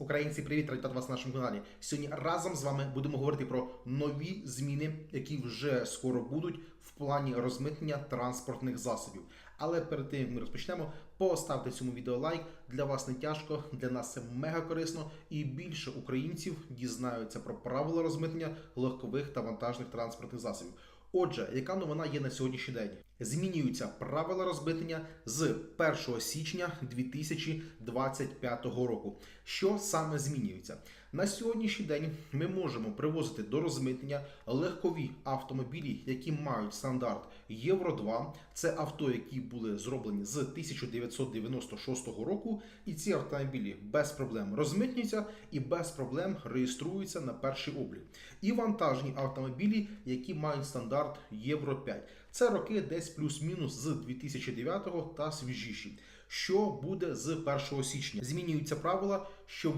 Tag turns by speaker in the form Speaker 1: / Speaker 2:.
Speaker 1: Українці, привіт, радий вас на нашому каналі. Сьогодні разом з вами будемо говорити про нові зміни, які вже скоро будуть в плані розмитнення транспортних засобів. Але перед тим як ми розпочнемо, поставте цьому відео лайк. Для вас не тяжко, для нас це мега корисно, і більше українців дізнаються про правила розмитнення легкових та вантажних транспортних засобів. Отже, яка новина є на сьогоднішній день? Змінюються правила розмитнення з 1 січня 2025 року. Що саме змінюється? На сьогоднішній день ми можемо привозити до розмитнення легкові автомобілі, які мають стандарт Євро 2. Це авто, які були зроблені з 1996 року, і ці автомобілі без проблем розмитнюються і без проблем реєструються на перший облік. І вантажні автомобілі, які мають стандарт Євро 5. Це роки десь плюс-мінус з 2009 та свіжіші. Що буде з 1 січня? Змінюються правила, що